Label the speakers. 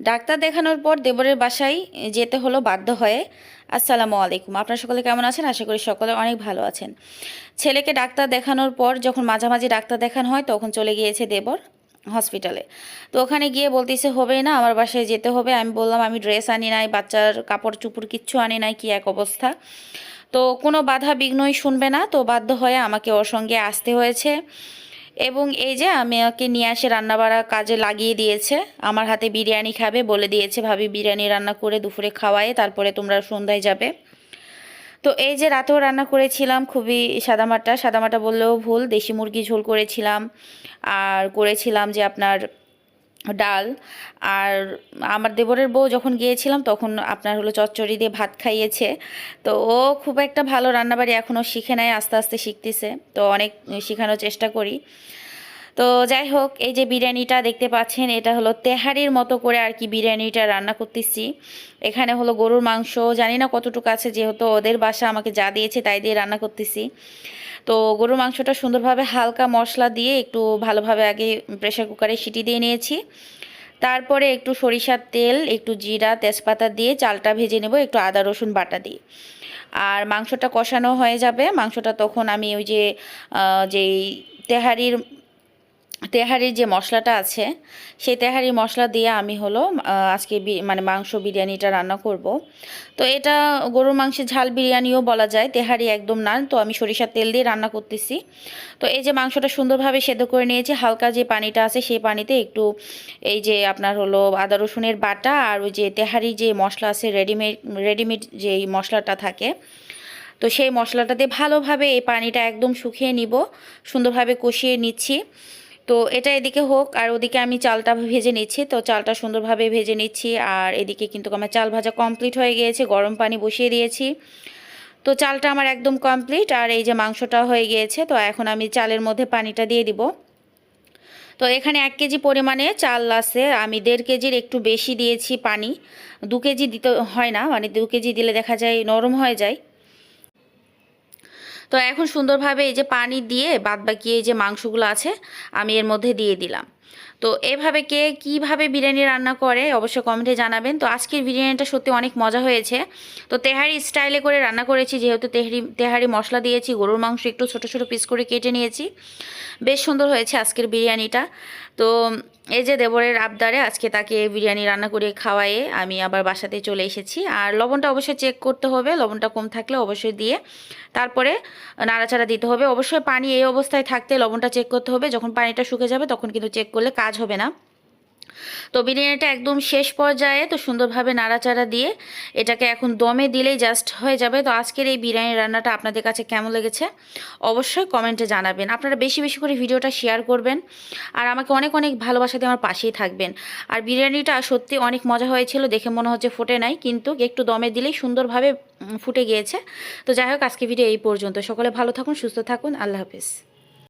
Speaker 1: Doctor দেখানোর পর দেবরের বাসায় যেতে হলো বাধ্য হয়ে। আসসালামু আলাইকুম। আপনারা সকলে কেমন আছেন? আশা করি সকলে অনেক ভালো আছেন। ছেলেকে ডাক্তার দেখানোর পর যখন মাঝামাঝি ডাক্তার দেখানো হয়, তখন চলে গিয়েছে দেবর হসপিটালে তো ওখানে গিয়ে বলতেছে, হবে না, আমার বাসায় যেতে হবে। আমি বললাম, আমি ড্রেস আনি নাই, বাচ্চার কাপড় চুপড় কিচ্ছু আনি নাই, কি এক অবস্থা? তো কোনো বাধা বিঘ্নই শুনবে না। তো বাধ্য হয়ে আমাকে ওর সঙ্গে আসতে হয়েছে। এবং এই যে আমি ওকে নিয়ে আসে রান্নাবাড়া কাজে লাগিয়ে দিয়েছে, আমার হাতে বিরিয়ানি খাবে বলে দিয়েছে, ভাবি, বিরিয়ানি রান্না করে দুপুরে খাওয়ায় তারপরে তোমরা সন্ধ্যায় যাবে। তো এই যে রাতেও রান্না করেছিলাম, খুবই সাদামাটা সাদামাটা বললেও ভুল, দেশি মুরগি ঝোল করেছিলাম। আর করেছিলাম যে আপনার ডাল আর আমার দেবরের বউ যখন গিয়েছিলাম তখন আপনার হলো চচ্চড়ি দিয়ে ভাত খাইয়েছে। তো ও খুব একটা ভালো রান্নাবাড়ি এখনও শিখে নেয় আস্তে আস্তে শিখতেছে। তো অনেক শেখানোর চেষ্টা করি। তো যাই হোক, এই যে বিরিয়ানিটা দেখতে পাচ্ছেন, এটা হলো তেহারির মতো করে আর কি বিরিয়ানিটা রান্না করতেছি। এখানে হলো গরুর মাংস, জানি না কতটুকু আছে, যেহেতু ওদের বাসা আমাকে যা দিয়েছে তাই দিয়ে রান্না করতেছি। তো গরুর মাংসটা সুন্দরভাবে হালকা মশলা দিয়ে একটু ভালোভাবে আগে প্রেশার কুকারে সিটি দিয়ে নিয়েছি। তারপরে একটু সরিষার তেল, একটু জিরা, তেজপাতা দিয়ে চালটা ভেজে নেব, একটু আদা, রসুন বাটা দিয়ে। আর মাংসটা কষানো হয়ে যাবে। মাংসটা তখন আমি ওই যে যেই তেহারির তেহারির যে মশলাটা আছে, সেই তেহারি মশলা দিয়ে আমি হলো আজকে মানে মাংস বিরিয়ানিটা রান্না করব। তো এটা গরুর মাংসের ঝাল বিরিয়ানিও বলা যায়, তেহারি একদম না, তো আমি সরিষার তেল দিয়ে রান্না করতেছি। তো এই যে মাংসটা সুন্দরভাবে সেদ্ধ করে নিয়েছি, হালকা যে পানিটা আছে সেই পানিতে একটু এই যে আপনার হলো আদা রসুনের বাটা আর ওই যে তেহারি যে মশলা আছে রেডিমেড রেডিমেড যে মশলাটা থাকে, তো সেই মশলাটা দিয়ে ভালোভাবে এই পানিটা একদম শুকিয়ে নিব, সুন্দরভাবে কষিয়ে নিচ্ছি। তো এটা এদিকে হোক, আর ওদিকে আমি চালটা ভেজে নিচ্ছি। তো চালটা সুন্দরভাবে ভেজে নিচ্ছি, আর এদিকে কিন্তু আমার চাল ভাজা কমপ্লিট হয়ে গিয়েছে, গরম পানি বসিয়ে দিয়েছি। তো চালটা আমার একদম কমপ্লিট আর এই যে মাংসটা হয়ে গিয়েছে, তো এখন আমি চালের মধ্যে পানিটা দিয়ে দিব। তো এখানে এক কেজি পরিমাণে চাল আছে, আমি দেড় কেজির একটু বেশি দিয়েছি পানি। দু কেজি দিতে হয় না মানে দু কেজি দিলে দেখা যায় নরম হয়ে যায়। তো এখন সুন্দরভাবে এই যে পানি দিয়ে বাদ বাকি এই যে মাংসগুলো আছে, আমি এর মধ্যে দিয়ে দিলাম। তো এভাবে কে কীভাবে বিরিয়ানি রান্না করে অবশ্যই কমেন্টে জানাবেন। তো আজকের বিরিয়ানিটা সত্যি অনেক মজা হয়েছে। তো তেহারি স্টাইলে করে রান্না করেছি, যেহেতু তেহারি তেহারি মশলা দিয়েছি, গরুর মাংস একটু ছোট ছোট পিস করে কেটে নিয়েছি। বেশ সুন্দর হয়েছে আজকের বিরিয়ানিটা। তো এই যে দেবরের আবদারে আজকে তাকে বিরিয়ানি রান্না করে খাওয়ায়ে আমি আবার বাসাতে চলে এসেছি। আর লবণটা অবশ্যই চেক করতে হবে, লবণটা কম থাকলে অবশ্যই দিয়ে তারপরে নাড়াচাড়া দিতে হবে। অবশ্যই পানি এই অবস্থায় থাকতে লবণটা চেক করতে হবে। যখন পানিটা শুকে যাবে তখন কিন্তু চেক করলে কাজ হবে না। তো বিরিয়ানিটা একদম শেষ পর্যায়ে তো সুন্দরভাবে নাড়াচাড়া দিয়ে এটাকে এখন দমে দিলেই জাস্ট হয়ে যাবে। তো আজকের এই বিরিয়ানি রান্নাটা আপনাদের কাছে কেমন লেগেছে অবশ্যই কমেন্টে জানাবেন। আপনারা বেশি বেশি করে ভিডিওটা শেয়ার করবেন আর আমাকে অনেক অনেক ভালোবাসা দিয়ে আমার পাশেই থাকবেন। আর বিরিয়ানিটা সত্যি অনেক মজা হয়েছিল, দেখে মনে হচ্ছে ফোটে নাই, কিন্তু একটু দমে দিলেই সুন্দরভাবে ফুটে গিয়েছে। তো যাই হোক আজকে ভিডিও এই পর্যন্ত। সকলে ভালো থাকুন, সুস্থ থাকুন। আল্লাহ হাফিজ।